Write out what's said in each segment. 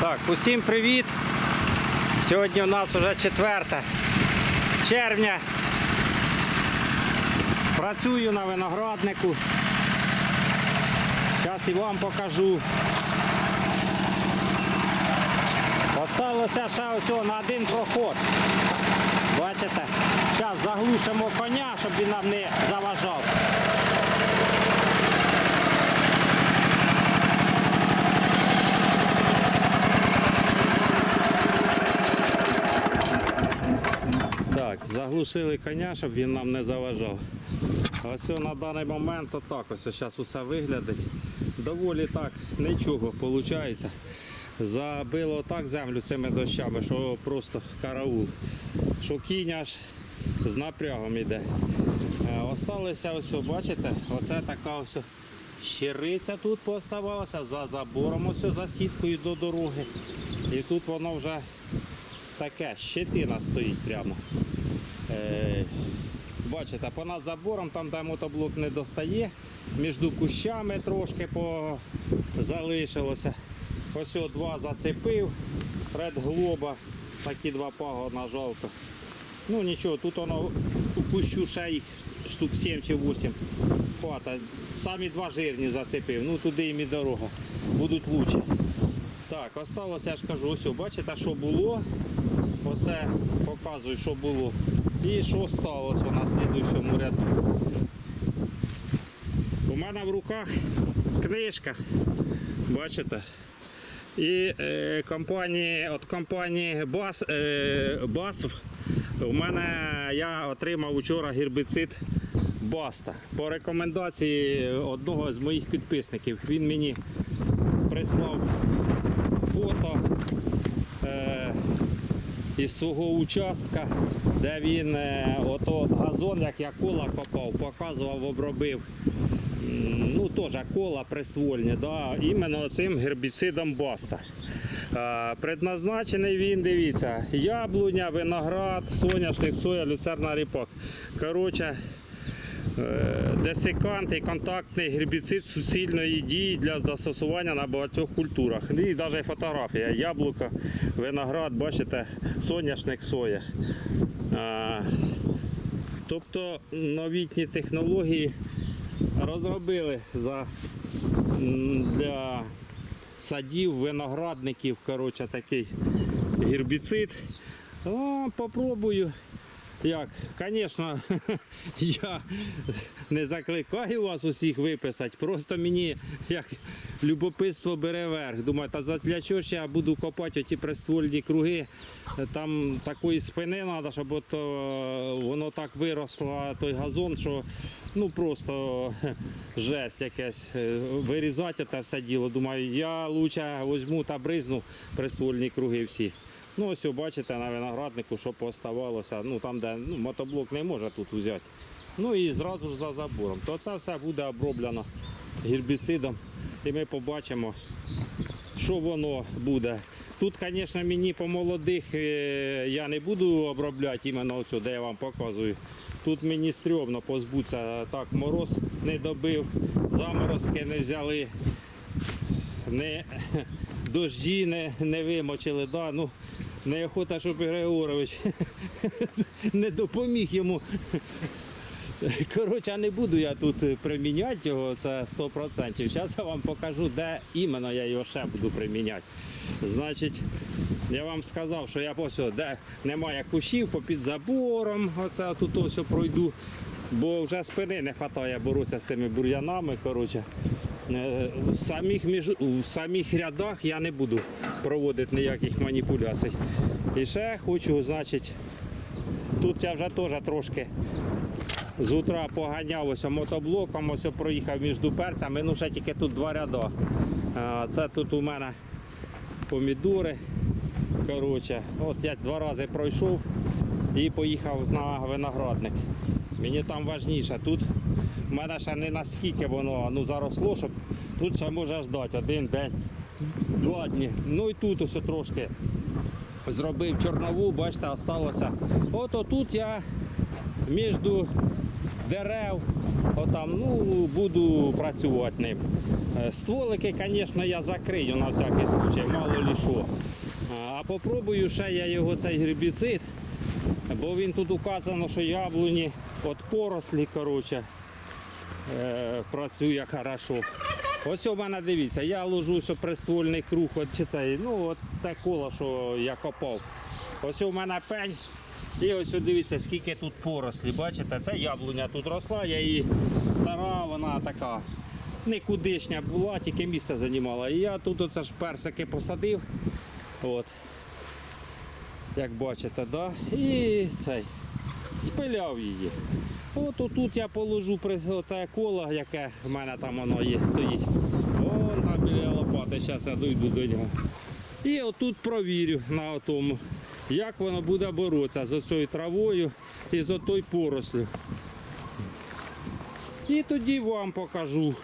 Так, усім привіт! Сьогодні у нас вже 4 червня. Працюю на винограднику. Зараз і вам покажу. Осталося ще ось на один проход. Бачите? Зараз заглушимо коня, щоб він нам не заважав. Так, заглушили коня, щоб він нам не заважав. Ось на даний момент отак ось зараз усе виглядить. Доволі так нічого виходить. Забило так землю цими дощами, що просто караул. Що кінь аж з напрягом іде. Е, Осталося ось, бачите, оце така ось щириця тут поставалася за забором, ось за сіткою до дороги. І тут воно вже таке, щетина стоїть прямо. Е, бачите, понад забором, там де мотоблок не достає, між кущами трошки по... залишилося. Ось о, два зацепив, предглоба, такі два пагона жалко. Ну нічого, тут воно у кущу ще їх штук 7 чи 8 хвата. Самі два жирні зацепив, ну туди їм і дорога. Будуть лучше. Так, осталося, я ж кажу, ось, бачите, що було. Оце показую, що було. І що сталося на слідуючому ряду. У мене в руках книжка, бачите? І е, компанії, от компанії Бас, е, BASF у мене я отримав вчора гербіцид Баста по рекомендації одного з моїх підписників. Він мені прислав фото е, із свого участка, де він е, ото газон, як я кола копав, показував, обробив. Ну, теж кола приствольні, да, іменно цим гербіцидом Баста. Е, Предназначений він, дивіться, яблуня, виноград, соняшник, соя, люцерна ріпак. Коротше, Десикант і контактний гербіцид суцільної дії для застосування на багатьох культурах. І навіть фотографія. Яблука, виноград, бачите, соняшник, соя. Тобто новітні технології розробили за, для садів, виноградників, коротше, такий гербіцид. Ну, попробую. Як? Звісно, я не закликаю вас усіх виписати, просто мені як любопитство бере верх. Думаю, та для чого ж я буду копати оті приствольні круги? Там такої спини треба, щоб от, е, воно так виросло, той газон, що ну просто жесть якесь. Е, Вирізати те все діло. Думаю, я краще візьму та бризну приствольні круги всі. Ну, ось, бачите, на винограднику, що поставалося, ну там, де ну, мотоблок не може тут взяти. Ну і зразу ж за забором. То це все буде оброблено гербіцидом. І ми побачимо, що воно буде. Тут, звісно, мені по молодих е, я не буду обробляти іменно оцю, де я вам показую. Тут мені стрьомно позбутися. Так, мороз не добив, заморозки не взяли не, дожді не, не вимочили. Да? Ну, неохота, щоб Григорович не допоміг йому. Коротше, не буду я тут приміняти його, це 100%. Зараз я вам покажу, де іменно я його ще буду приміняти. Значить, я вам сказав, що я ось, де немає кущів, попід забором, оце тут ось пройду, бо вже спини не вистачає боротися з цими бур'янами. Коротше. Е, В самих, між... в самих рядах я не буду проводити ніяких маніпуляцій. І ще хочу, значить, тут я вже теж трошки з утра поганяв ось мотоблоком, ось проїхав між перцями, ну ще тільки тут два ряда. Це тут у мене помідори. Коротше, от я два рази пройшов і поїхав на виноградник. Мені там важніше. Тут в мене ще не наскільки воно ну, заросло, щоб тут ще може ждати один день, два дні. Ну і тут ось трошки зробив чорнову, бачите, осталося. От отут я між дерев, отам, ну, буду працювати ним. Е, Стволики, звісно, я закрию на всякий случай, мало ли що. А попробую ще я його цей гербіцид, бо він тут указано, що яблуні від порослі, коротше, е, працює хорошо. Ось у мене дивіться, я ложу, що приствольний круг, от, чи цей, ну от те коло, що я копав. Ось у мене пень. І ось дивіться, скільки тут порослі. Бачите, це яблуня тут росла, я її стара, вона така никудишня була, тільки місце займала. І я тут оце ж персики посадив. От. Як бачите, да? і цей спиляв її. От отут я положу те коло, яке в мене там воно є, стоїть. Вон там біля лопати, зараз я дойду до нього. І отут провірю на тому, як воно буде боротися з цією травою і з отою порослю. І тоді вам покажу.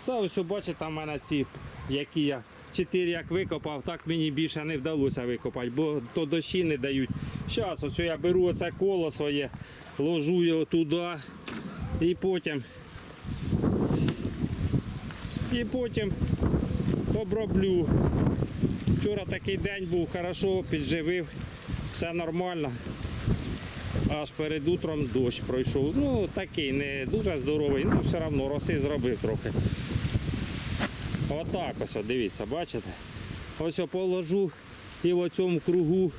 Це ось бачите, в мене ці, які я чотири як викопав, так мені більше не вдалося викопати, бо то дощі не дають. Зараз ось я беру оце коло своє, ложу його туди і потім. І потім оброблю. Вчора такий день був, хорошо підживив, все нормально. Аж перед утром дощ пройшов. Ну такий не дуже здоровий, ну все одно роси зробив трохи. Отак ось, дивіться, бачите? Ось я положу і в цьому кругу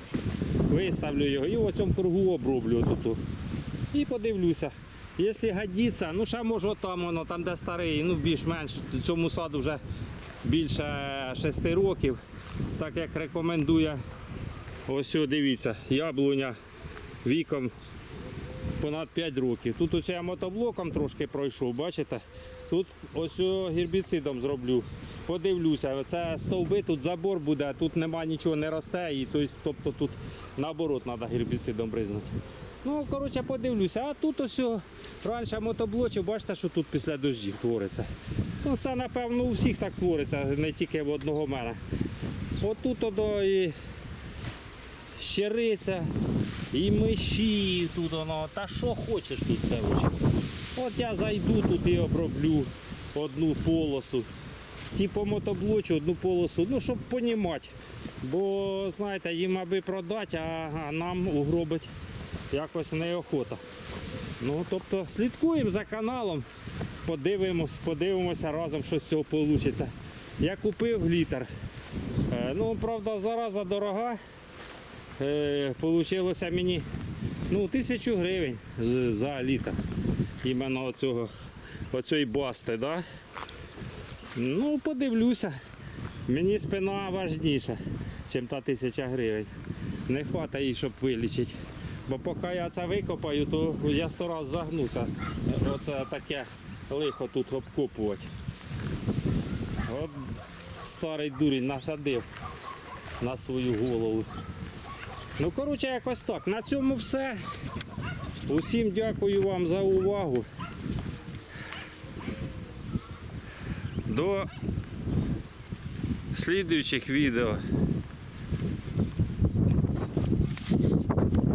виставлю його, і в цьому кругу оброблю тут. І подивлюся. Якщо годиться, ну ще може там воно, там де старий, ну більш-менш цьому саду вже більше 6 років. Так як рекомендує, ось дивіться, яблуня віком понад 5 років. Тут ось я мотоблоком трошки пройшов, бачите? Тут ось гербіцидом зроблю. Подивлюся, це стовби, тут забор буде, тут нема нічого не росте, і тобто, тут наоборот треба гербіцидом бризнути. Ну, коротше, подивлюся, а тут ось раніше мотоблочів, бачите, що тут після дощів твориться. Ну, це, напевно, у всіх так твориться, не тільки в одного мене. От тут одо і щириця, і миші тут воно, та що хочеш тут, коротше. От я зайду тут і оброблю одну полосу. Типу мотоблочу одну полосу, ну щоб понімати. Бо знаєте, їм аби продати, а, нам угробить якось неохота. Ну, тобто слідкуємо за каналом, подивимось, подивимося разом, що з цього вийде. Я купив літр. Е, Ну, правда, зараза дорога. Е, Получилося мені ну, тисячу гривень за літр. Іменно оцього, оцієї басти, да? Ну, подивлюся. Мені спина важніша, ніж та тисяча гривень. Не вистачить їй, щоб вилічити. Бо поки я це викопаю, то я сто раз загнуся. Оце таке лихо тут обкопувати. От старий дурень насадив на свою голову. Ну, коротше, якось так. На цьому все. Усім дякую вам за увагу. До слідуючих відео.